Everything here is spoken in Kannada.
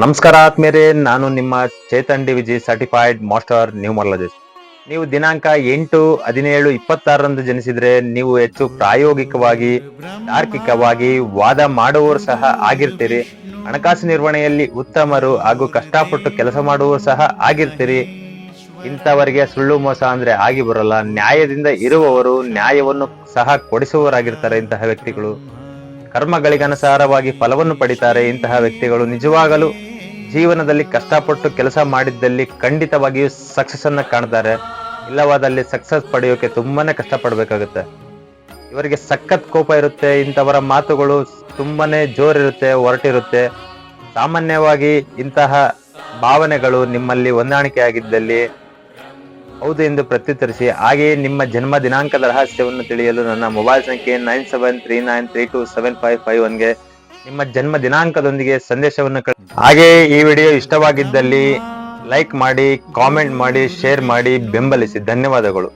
ನಮಸ್ಕಾರ ಆತ್ಮೇರೆ ನಾನು ನಿಮ್ಮ Chetan DVG certified master numerologist. ನೀವು ದಿನಾಂಕ ಎಂಟು, ಹದಿನೇಳು, ಇಪ್ಪತ್ತಾರರಂದು ಜನಿಸಿದ್ರೆ ನೀವು ಹೆಚ್ಚು ಪ್ರಾಯೋಗಿಕವಾಗಿ, ತಾರ್ಕಿಕವಾಗಿ ವಾದ ಮಾಡುವವರು ಸಹ ಆಗಿರ್ತೀರಿ. ಹಣಕಾಸು ನಿರ್ವಹಣೆಯಲ್ಲಿ ಉತ್ತಮರು ಹಾಗೂ ಕಷ್ಟಪಟ್ಟು ಕೆಲಸ ಮಾಡುವವರು ಸಹ ಆಗಿರ್ತೀರಿ. ಇಂಥವರಿಗೆ ಸುಳ್ಳು ಮೋಸ ಅಂದ್ರೆ ಆಗಿ ಬರಲ್ಲ. ನ್ಯಾಯದಿಂದ ಇರುವವರು ನ್ಯಾಯವನ್ನು ಸಹ ಕೊಡಿಸುವವರಾಗಿರ್ತಾರೆ ಇಂತಹ ವ್ಯಕ್ತಿಗಳು. ಕರ್ಮಗಳಿಗನುಸಾರವಾಗಿ ಫಲವನ್ನು ಪಡಿತಾರೆ ಇಂತಹ ವ್ಯಕ್ತಿಗಳು. ನಿಜವಾಗಲೂ ಜೀವನದಲ್ಲಿ ಕಷ್ಟಪಟ್ಟು ಕೆಲಸ ಮಾಡಿದ್ದಲ್ಲಿ ಖಂಡಿತವಾಗಿಯೂ ಸಕ್ಸಸ್ ಅನ್ನ ಕಾಣ್ತಾರೆ. ಇಲ್ಲವಾದಲ್ಲಿ ಸಕ್ಸಸ್ ಪಡೆಯೋಕೆ ತುಂಬಾನೇ ಕಷ್ಟಪಡಬೇಕಾಗುತ್ತೆ. ಇವರಿಗೆ ಸಖತ್ ಕೋಪ ಇರುತ್ತೆ, ಇಂಥವರ ಮಾತುಗಳು ತುಂಬಾನೇ ಜೋರಿರುತ್ತೆ ಹೊರಟಿರುತ್ತೆ ಸಾಮಾನ್ಯವಾಗಿ ಇಂತಹ ಭಾವನೆಗಳು ನಿಮ್ಮಲ್ಲಿ ಹೊಂದಾಣಿಕೆ ಆಗಿದ್ದಲ್ಲಿ ಹೌದು ಎಂದು ಪ್ರತ್ಯುತ್ತರಿಸಿ, ಹಾಗೆಯೇ ನಿಮ್ಮ ಜನ್ಮ ದಿನಾಂಕದ ರಹಸ್ಯವನ್ನು ತಿಳಿಯಲು ನನ್ನ ಮೊಬೈಲ್ ಸಂಖ್ಯೆ nine seven three nine three two seven five five ಒನ್ಗೆ ನಿಮ್ಮ ಜನ್ಮ ದಿನಾಂಕದೊಂದಿಗೆ ಸಂದೇಶವನ್ನು ಹಾಗೆಯೇ ಈ ವಿಡಿಯೋ ಇಷ್ಟವಾಗಿದ್ದಲ್ಲಿ ಲೈಕ್ ಮಾಡಿ, ಕಾಮೆಂಟ್ ಮಾಡಿ, ಶೇರ್ ಮಾಡಿ, ಬೆಂಬಲಿಸಿ. ಧನ್ಯವಾದಗಳು.